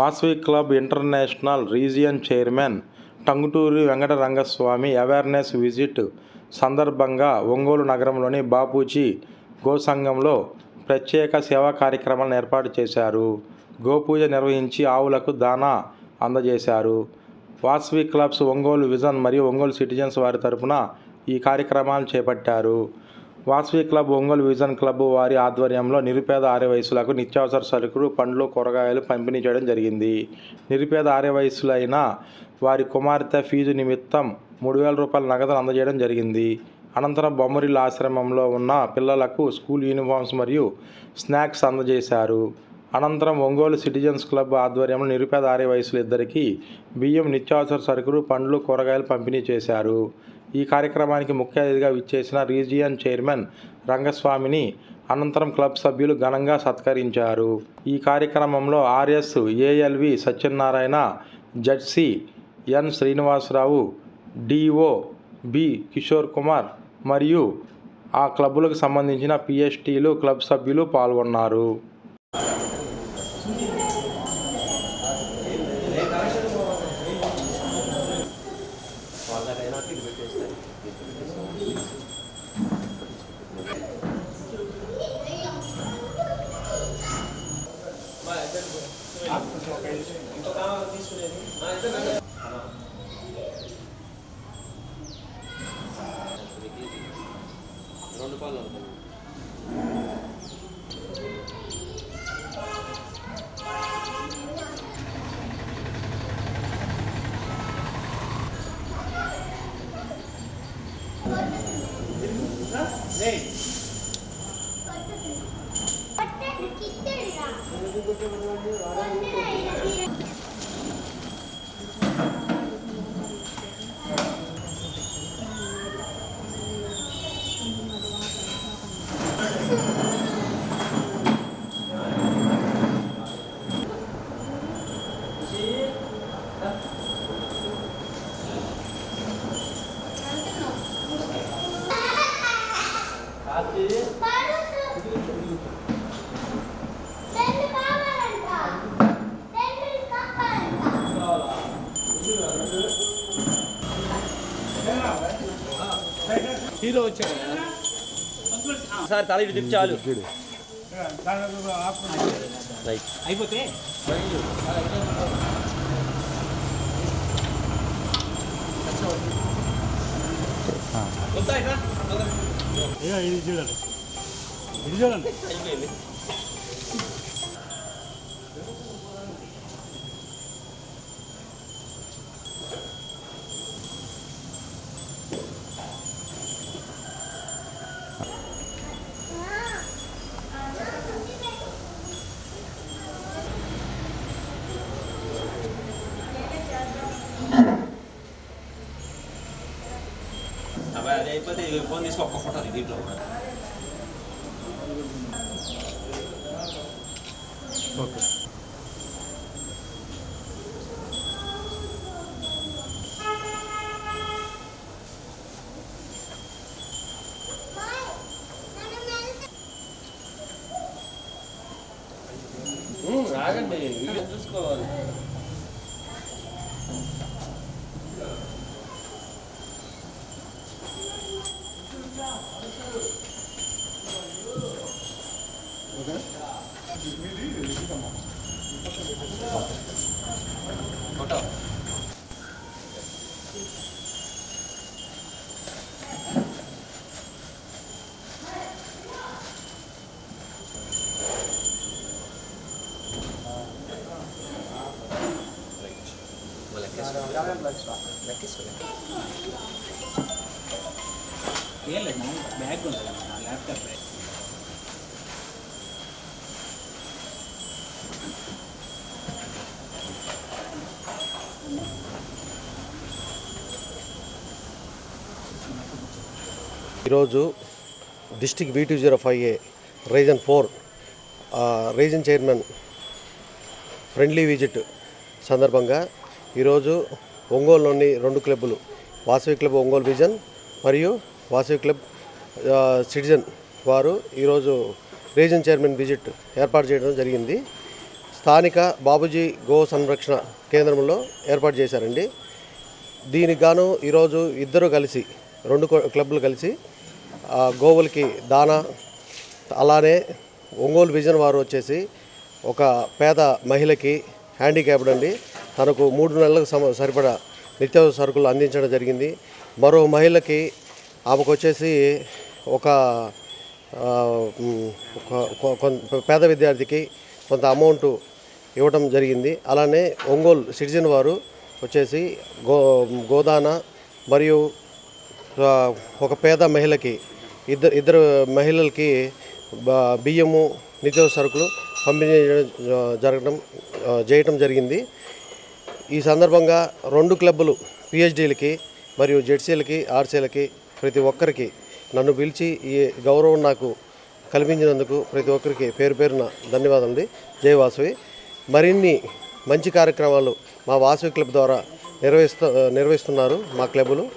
Vasavi club international region chairman Tanguturi Venkatarangaswamy awareness visit సందర్భంగా ఒంగోలు నగరంలోని బాపూజీ గోసంఘంలో ప్రత్యేక సేవా కార్యక్రమాలను ఏర్పాటు చేశారు. గోపూజ నిర్వహించి ఆవులకు దానా అందజేశారు. వాసవి క్లబ్స్ ఒంగోలు విజన్ మరియు ఒంగోలు సిటిజన్స్ వారి తరపున ఈ కార్యక్రమాలు చేపట్టారు. Vasavi club Ongole vision club వారి ఆధ్వర్యంలో నిరుపేద ఆర్యవయసులకు నిత్యావసర సరుకులు పండ్లు కూరగాయలు పంపిణీ చేయడం జరిగింది. నిరుపేద ఆర్యవయసులైన వారి కుమార్తె ఫీజు నిమిత్తం మూడు వేల రూపాయల నగదును అందజేయడం జరిగింది. అనంతరం బొమ్మరిల్ల ఆశ్రమంలో ఉన్న పిల్లలకు స్కూల్ యూనిఫామ్స్ మరియు స్నాక్స్ అందజేశారు. అనంతరం ఒంగోలు సిటిజన్స్ క్లబ్ ఆధ్వర్యంలో నిరుపేద ఆర్యవయసులు ఇద్దరికి బియ్యం నిత్యావసర సరుకులు పండ్లు కూరగాయలు పంపిణీ చేశారు. ఈ కార్యక్రమానికి ముఖ్య అతిథిగా విచ్చేసిన రీజియన్ చైర్మన్ రంగస్వామిని అనంతరం క్లబ్ సభ్యులు ఘనంగా సత్కరించారు. ఈ కార్యక్రమంలో RS ALV Satyanarayana ZC N Srinivasarao DO B Kishore Kumar మరియు ఆ క్లబ్బులకు సంబంధించిన పిఎస్టీలు క్లబ్ సభ్యులు పాల్గొన్నారు. రెండు పాలు ఉంటాయి హీరో సార్ తల ఇటు తిప్పి చాలు. రైట్ అయిపోతే? ఇది చూడండి. ఇది చూడండి. అయిపోయింది అబ్బాయి అది అయిపోతే ఇవి ఫోన్ తీసుకో ఒక్క ఫోటో దీంట్లో ఏం లేదు బ్యాగ్ ఉంది ల్యాప్టాప్ ఈరోజు district B two zero five A region four region chairman friendly visit సందర్భంగా ఈరోజు ఒంగోలులోని రెండు క్లబ్బులు వాసవి క్లబ్ ఒంగోలు విజన్ మరియు వాసవి క్లబ్ సిటిజన్ వారు ఈరోజు రీజన్ చైర్మన్ విజిట్ ఏర్పాటు చేయడం జరిగింది. స్థానిక బాబుజీ గో సంరక్షణ కేంద్రంలో ఏర్పాటు చేశారండి. దీనికి గాను ఈరోజు ఇద్దరు కలిసి రెండు కో- క్లబ్లు కలిసి ఆ, గోవులకి దానా అలానే ఒంగోలు విజన్ వారు వచ్చేసి ఒక పేద మహిళకి హ్యాండిక్యాప్డ్ అండి. తనకు మూడు నెలలకు సమ సరిపడా నిత్యావసర సరుకులు అందించడం జరిగింది. మరో మహిళకి ఆమెకు వచ్చేసి ఒక పేద విద్యార్థికి కొంత అమౌంట్ ఇవ్వడం జరిగింది. అలానే ఒంగోలు సిటిజన్ వారు వచ్చేసి గో గోదాన మరియు ఒక పేద మహిళకి ఇద్దరు ఇద్దరు మహిళలకి బియ్యము నిత్యావసర సరుకులు పంపిణీ చేయడం జరగడం చేయటం జరిగింది. ఈ సందర్భంగా రెండు క్లబ్బులు పిహెచ్డీలకి మరియు జెడ్సీలకి ఆర్సీలకి ప్రతి ఒక్కరికి నన్ను పిలిచి ఈ గౌరవం నాకు కల్పించినందుకు ప్రతి ఒక్కరికి పేరు పేరున ధన్యవాదాలు జై వాసవి. మరిన్ని మంచి కార్యక్రమాలు మా వాసవి క్లబ్ ద్వారా నిర్వహిస్తూ నిర్వహిస్తున్నారు మా క్లబ్బులు.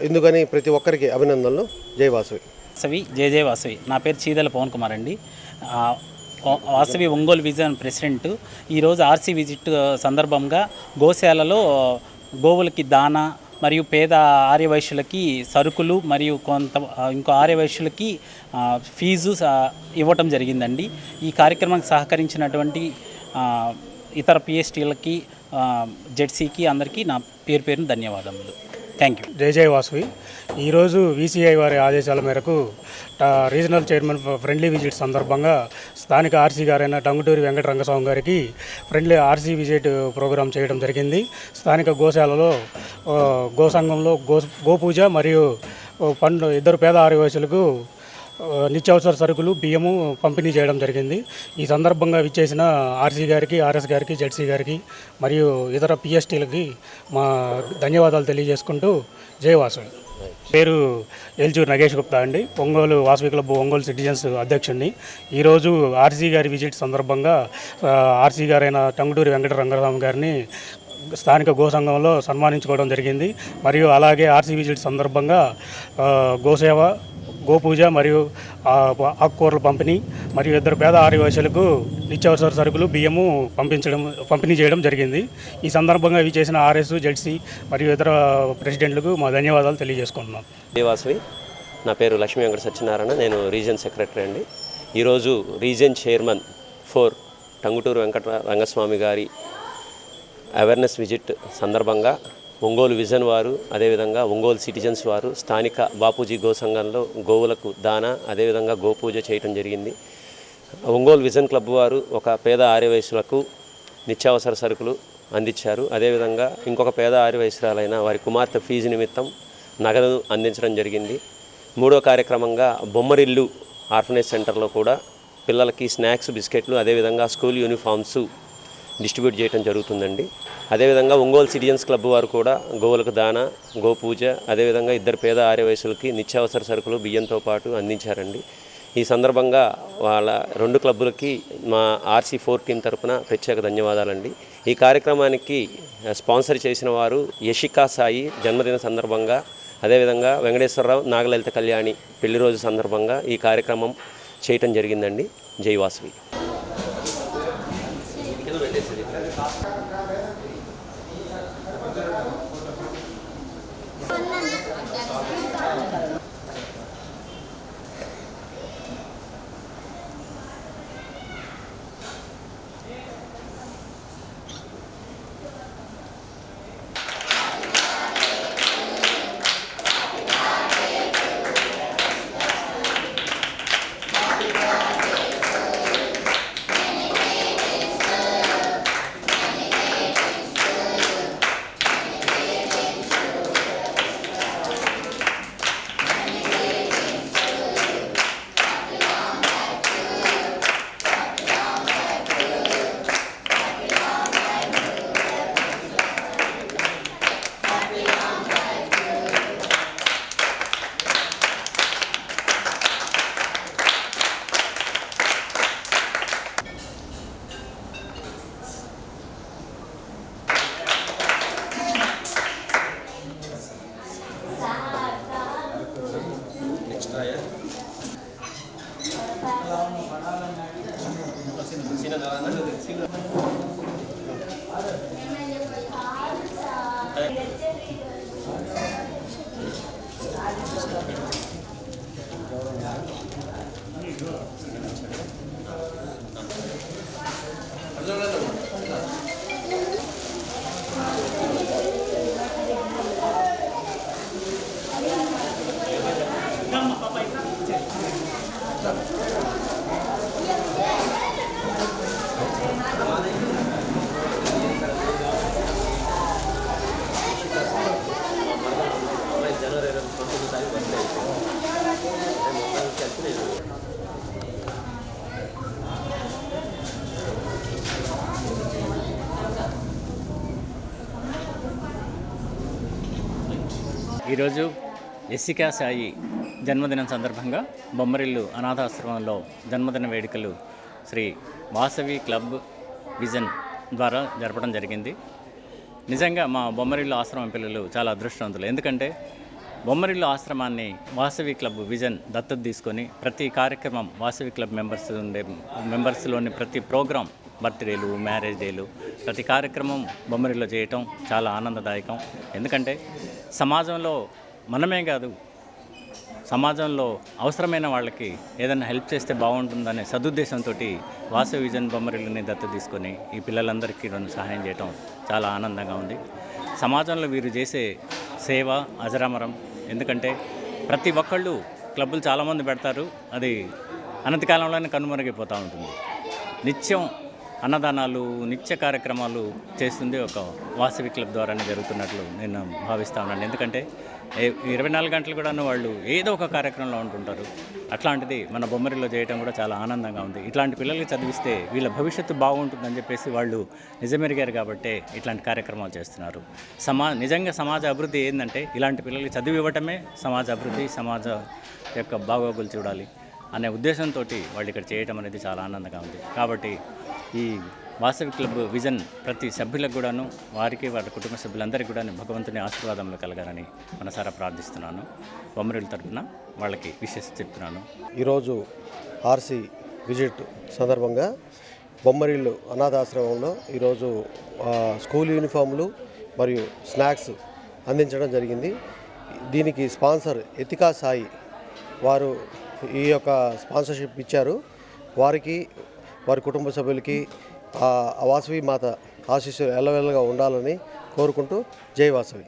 ఇందుకని ప్రతి ఒక్కరికి అభినందనలు. జై వాసవి. వాసవి జే జే వాసవి. నా పేరు చీదల పవన్ కుమార్ అండి. Vasavi Ongole vision president. ఈరోజు ఆర్సీ విజిట్ సందర్భంగా గోశాలలో గోవులకి దానా మరియు పేద ఆర్యవైశ్యులకి సరుకులు మరియు కొంత ఇంకో ఆర్యవైశ్యులకి ఫీజు స- ఇవ్వటం జరిగిందండి. ఈ కార్యక్రమానికి సహకరించినటువంటి ఇతర పిఎస్టీలకి జెడ్సీకి అందరికీ నా పేరు పేరున ధన్యవాదములు. థ్యాంక్ యూ జై జయ వాసువి. ఈరోజు వీసీఐ వారి ఆదేశాల మేరకు రీజనల్ చైర్మన్ ఫ్రెండ్లీ విజిట్ సందర్భంగా స్థానిక ఆర్సీ గారైన టంగుటూరి వెంకట రంగస్వామి గారికి ఫ్రెండ్లీ ఆర్సీ విజిట్ ప్రోగ్రాం చేయడం జరిగింది. స్థానిక గోశాలలో గోసంఘంలో గో సంఘంలో గోపూజ మరియు పండు ఇద్దరు పేద ఆదివాసులకు నిత్యావసర సరుకులు బియ్యము పంపిణీ చేయడం జరిగింది. ఈ సందర్భంగా విచ్చేసిన ఆర్సీ గారికి ఆర్ఎస్ గారికి జెడ్సీ గారికి మరియు ఇతర పిఎస్టీలకి మా ధన్యవాదాలు తెలియజేసుకుంటూ జయవాసు పేరు ఎల్చూరు నగేష్ గుప్తా అండి. ఒంగోలు వాసవి క్లబ్ ఒంగోలు సిటిజన్స్ అధ్యక్షుడిని. ఈరోజు ఆర్సీ గారి విజిట్ సందర్భంగా ఆర్సీ గారైన టంగుటూరి వెంకట రంగరామ గారిని స్థానిక గో సంఘంలో సన్మానించుకోవడం జరిగింది. మరియు అలాగే ఆర్సీ విజిట్ సందర్భంగా గోసేవ గోపూజ మరియు ఆకుకూరల పంపిణీ మరియు ఇద్దరు పేద ఆదివాసులకు నిత్యావసర సరుకులు బియ్యము పంపించడం పంపిణీ చేయడం జరిగింది. ఈ సందర్భంగా ఇవి చేసిన ఆర్ఎస్ జెడ్సీ మరియు ఇతర ప్రెసిడెంట్లకు మా ధన్యవాదాలు తెలియజేసుకుంటున్నాం. దేవాసవి నా పేరు లక్ష్మీ వెంకట సత్యనారాయణ నేను రీజన్ సెక్రటరీ అండి. ఈరోజు region chairman four Tanguturu Venkata Rangaswamy గారి అవేర్నెస్ విజిట్ సందర్భంగా ఒంగోలు విజన్ వారు అదేవిధంగా ఒంగోలు సిటిజన్స్ వారు స్థానిక బాపూజీ గో సంఘంలో గోవులకు దాన అదేవిధంగా గోపూజ చేయటం జరిగింది. ఒంగోలు విజన్ క్లబ్ వారు ఒక పేద ఆర్యవయసులకు నిత్యావసర సరుకులు అందించారు. అదేవిధంగా ఇంకొక పేద ఆర్యవయసురాలైన వారి కుమార్తె ఫీజు నిమిత్తం నగదు అందించడం జరిగింది. మూడో కార్యక్రమంగా బొమ్మరిల్లు ఆర్ఫనేజ్ సెంటర్లో కూడా పిల్లలకి స్నాక్స్ బిస్కెట్లు అదేవిధంగా స్కూల్ యూనిఫామ్స్ డిస్ట్రిబ్యూట్ చేయడం జరుగుతుందండి. అదేవిధంగా ఒంగోలు సిటిజన్స్ క్లబ్ వారు కూడా గోవులకు దాన గోపూజ అదేవిధంగా ఇద్దరు పేద ఆర్యవయసులకి నిత్యావసర సరుకులు బియ్యంతో పాటు అందించారండి. ఈ సందర్భంగా వాళ్ళ రెండు క్లబ్బులకి మా ఆర్సీ ఫోర్ టీం తరపున ప్రత్యేక ధన్యవాదాలండి. ఈ కార్యక్రమానికి స్పాన్సర్ చేసిన వారు యషికా సాయి జన్మదిన సందర్భంగా అదేవిధంగా వెంకటేశ్వరరావు నాగలలిత కళ్యాణి పెళ్ళి రోజు సందర్భంగా ఈ కార్యక్రమం చేయటం జరిగిందండి. జై వాసవి. ಜನರ ಒಂದು ತಾಯಿ ಬಂದ ఈరోజు ఎస్సికా సాయి జన్మదినం సందర్భంగా బొమ్మరిల్లు అనాథాశ్రమంలో జన్మదిన వేడుకలు శ్రీ వాసవి క్లబ్ విజన్ ద్వారా జరపడం జరిగింది. నిజంగా మా బొమ్మరిల్లు ఆశ్రమం పిల్లలు చాలా అదృష్టవంతులు. ఎందుకంటే బొమ్మరిల్లు ఆశ్రమాన్ని వాసవి క్లబ్ విజన్ దత్తత తీసుకొని ప్రతి కార్యక్రమం వాసవి క్లబ్ మెంబర్స్ ఉండే మెంబర్స్లోని ప్రతి ప్రోగ్రాం బర్త్డేలు మ్యారేజ్ డేలు ప్రతి కార్యక్రమం బొమ్మరిలో చేయటం చాలా ఆనందదాయకం. ఎందుకంటే సమాజంలో మనమే కాదు సమాజంలో అవసరమైన వాళ్ళకి ఏదైనా హెల్ప్ చేస్తే బాగుంటుందనే సదుద్దేశంతో వాసవి విజన్ బొమ్మరిల్లుని దత్తత తీసుకొని ఈ పిల్లలందరికీ నన్ను సహాయం చేయటం చాలా ఆనందంగా ఉంది. సమాజంలో వీరు చేసే సేవ అజరామరం. ఎందుకంటే ప్రతి ఒక్కళ్ళు క్లబ్బులు చాలామంది పెడతారు అది అనంతకాలంలోనే కనుమరుగైపోతూ ఉంటుంది. నిత్యం అన్నదానాలు నిత్య కార్యక్రమాలు చేస్తుంది ఒక వాసవి క్లబ్ ద్వారానే జరుగుతున్నట్లు నేను భావిస్తా ఉన్నాను. ఎందుకంటే ఇరవై నాలుగు గంటలు కూడా వాళ్ళు ఏదో ఒక కార్యక్రమంలో ఉంటుంటారు. అట్లాంటిది మన బొమ్మరిలో చేయడం కూడా చాలా ఆనందంగా ఉంది. ఇట్లాంటి పిల్లలకి చదివిస్తే వీళ్ళ భవిష్యత్తు బాగుంటుందని చెప్పేసి వాళ్ళు నిజమెరిగారు కాబట్టే ఇట్లాంటి కార్యక్రమాలు చేస్తున్నారు. సమా నిజంగా సమాజ అభివృద్ధి ఏంటంటే ఇలాంటి పిల్లలకి చదివి ఇవ్వటమే సమాజ అభివృద్ధి సమాజ యొక్క బాగోగులు చూడాలి. అనే ఉద్దేశంతో వాళ్ళు ఇక్కడ చేయటం అనేది చాలా ఆనందంగా ఉంది. కాబట్టి ఈ వాసవి క్లబ్ విజన్ ప్రతి సభ్యులకు కూడాను వారికి వారి కుటుంబ సభ్యులందరికీ కూడా భగవంతుని ఆశీర్వాదంలో కలగాలని మనసారా ప్రార్థిస్తున్నాను. బొమ్మరిల తరపున వాళ్ళకి విషెస్ చెప్తున్నాను. ఈరోజు ఆర్సీ విజిట్ సందర్భంగా బొమ్మరిల్లు అనాథాశ్రమంలో ఈరోజు స్కూల్ యూనిఫామ్లు మరియు స్నాక్స్ అందించడం జరిగింది. దీనికి స్పాన్సర్ ఎతికా సాయి వారు ఈ యొక్క స్పాన్సర్షిప్ ఇచ్చారు. వారికి వారి కుటుంబ సభ్యులకి వాసవి మాత ఆశీస్సులు ఎల్లవెల్లగా ఉండాలని కోరుకుంటూ జై వాసవి.